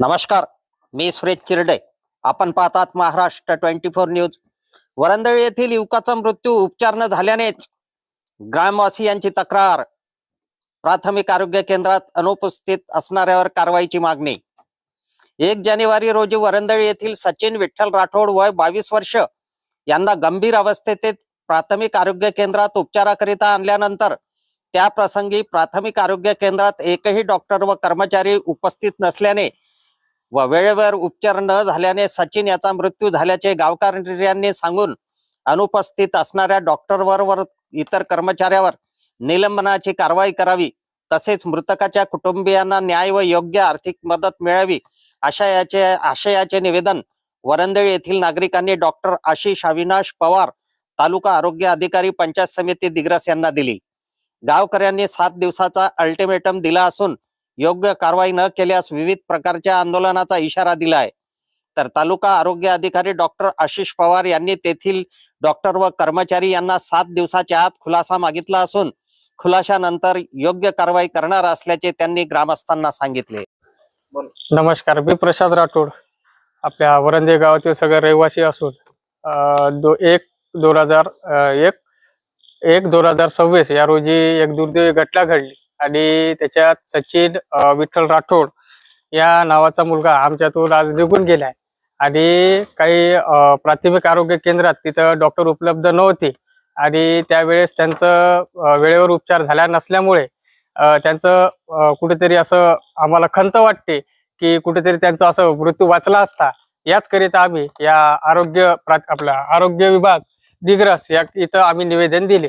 नमस्कार मी सुरेश चिरडे. आपण पाहतात Maharashtra twenty four news. Varandal येथील युवकाचा मृत्यू उपचार न झाल्यानेच ग्रामवासियांची तक्रार. प्राथमिक आरोग्य केंद्रात अनुपस्थित असणाऱ्यावर कारवाईची मागणी. एक जानेवारी रोजी वरंदळ येथील सचिन विठ्ठल राठोड वय बावीस वर्ष यांना गंभीर अवस्थेत प्राथमिक आरोग्य केंद्रात उपचाराकरिता आणल्यानंतर त्या प्रसंगी प्राथमिक आरोग्य केंद्रात एकही डॉक्टर व कर्मचारी उपस्थित नसल्याने व वेळेवर उपचार न झाल्याने सचिन याचा मृत्यू झाल्याचे गावकऱ्यांनी सांगून अनुपस्थित असणाऱ्या डॉक्टरवर वर इतर कर्मचाऱ्यावर निलंबनाची कारवाई करावी तसेच मृतकाच्या कुटुंबियांना न्याय व योग्य आर्थिक मदत मिळावी अशा याचे आशयाचे निवेदन वरंदळ येथील नागरिकांनी डॉक्टर आशिष अविनाश पवार तालुका आरोग्य अधिकारी पंचायत समिती दिग्रस यांना दिली. गावकऱ्यांनी सात दिवसाचा अल्टिमेटम दिला असून योग्य कारवाई न केल्यास विविध प्रकारच्या आंदोलनाचा इशारा दिला आहे तर तालुका आरोग्य अधिकारी डॉक्टर आशिष पवार यांनी तेथील डॉक्टर व कर्मचारी यांना सात दिवसाच्या आत खुलासा मागितला असून खुलाशानंतर योग्य कारवाई करणार असल्याचे त्यांनी ग्रामस्थांना सांगितले. नमस्कार मी प्रसाद राठोड. आपल्या वरंदे गावातील सगळे रहिवासी असून दो एक दोन हजार एक एक दोन हजार सव्वीस या रोजी एक दुर्दैवी घटना घडली. आणि त्याच्यात सचिन विठ्ठल राठोड या नावाचा मुलगा आमच्यातून आज निघून गेलाय. आणि काही प्राथमिक आरोग्य केंद्रात तिथं डॉक्टर उपलब्ध नव्हते. आणि त्यावेळेस त्यांचं वेळेवर उपचार झाला नसल्यामुळे त्यांचं कुठेतरी असं आम्हाला खंत वाटते की कुठेतरी त्यांचा असं मृत्यू वाचला असता. याचकरिता आम्ही या आरोग्य प्रा- आपला आरोग्य विभाग दिग्रस या इथं आम्ही निवेदन दिले.